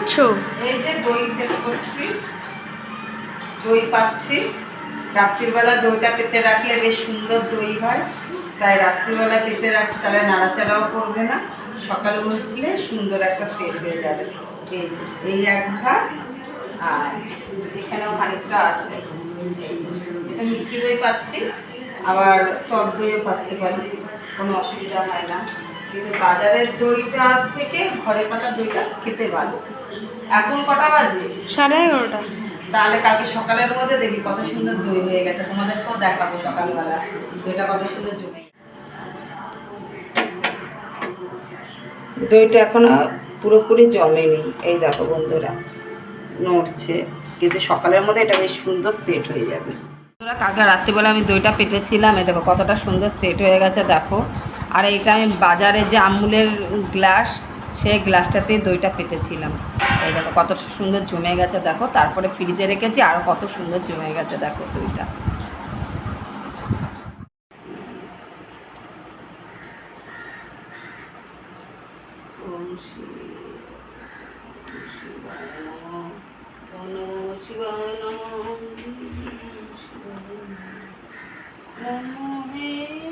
করছ? এই যে দই খেতে করছি, দই পাচ্ছি। রাত্রিবেলা দইটা পেতে রাখলে বেশ সুন্দর দই হয়। তাই রাত্রিবেলা পেতে রাখছি, তাহলে নাড়াচাড়াও করবে না। সকালে উঠলে সুন্দর একটা তেল হয়ে যাবে। এই যে, এই এক ভাগ। আর এখানেও খানিকটা আছে। এটা মিষ্টি দই পাচ্ছি। আবার টক দইও পাততে পারি। কোনো অসুবিধা হয় না। কিন্তু বাজারের দইটা থেকে ঘরে পাতা দইটা খেতে ভালো। এখন কটা বাজে? সাড়ে এগারোটা। তাহলে কালকে সকালের মধ্যে দেখবি কত সুন্দর দই হয়ে গেছে। তোমাদেরকেও দেখাবো সকালবেলা দইটা কত সুন্দর জমে দইটা এখনও পুরোপুরি জমেনি। এই দেখো বন্ধুরা নড়ছে। কিন্তু সকালের মধ্যে এটা বেশ সুন্দর সেট হয়ে যাবে। বন্ধুরা কালকে রাত্রিবেলা আমি দইটা পেটেছিলাম। এই দেখো কতটা সুন্দর সেট হয়ে গেছে দেখো। আর এটা আমি বাজারে যে আমুলের গ্লাস সেই গ্লাসটাতে দইটা পেতেছিলাম এই দেখো কত সুন্দর জমে গেছে দেখো তারপরে ফ্রিজে রেখেছি আরও কত সুন্দর জমে গেছে দেখো দইটা নমো হে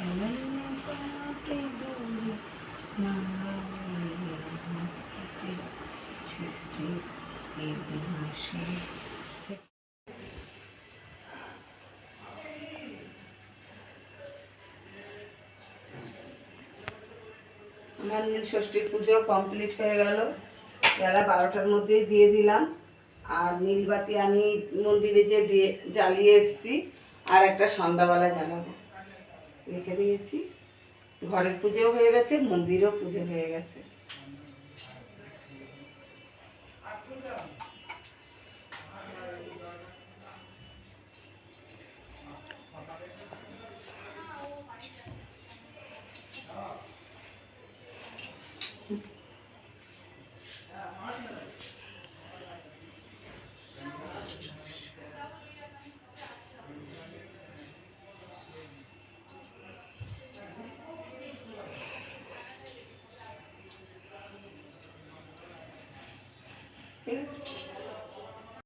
নীল ষষ্ঠীর পুজো কমপ্লিট হয়ে গেল। বেলা বারোটার মধ্যেই দিয়ে দিলাম। আর নীলবাতি আমি মন্দিরে যে দিয়ে জ্বালিয়ে এসেছি, আর একটা সন্ধ্যাবেলা জ্বালাবো। রেখে দিয়েছি। ঘরের পুজোও হয়ে গেছে মন্দিরও পুজো হয়ে গেছে। Hı?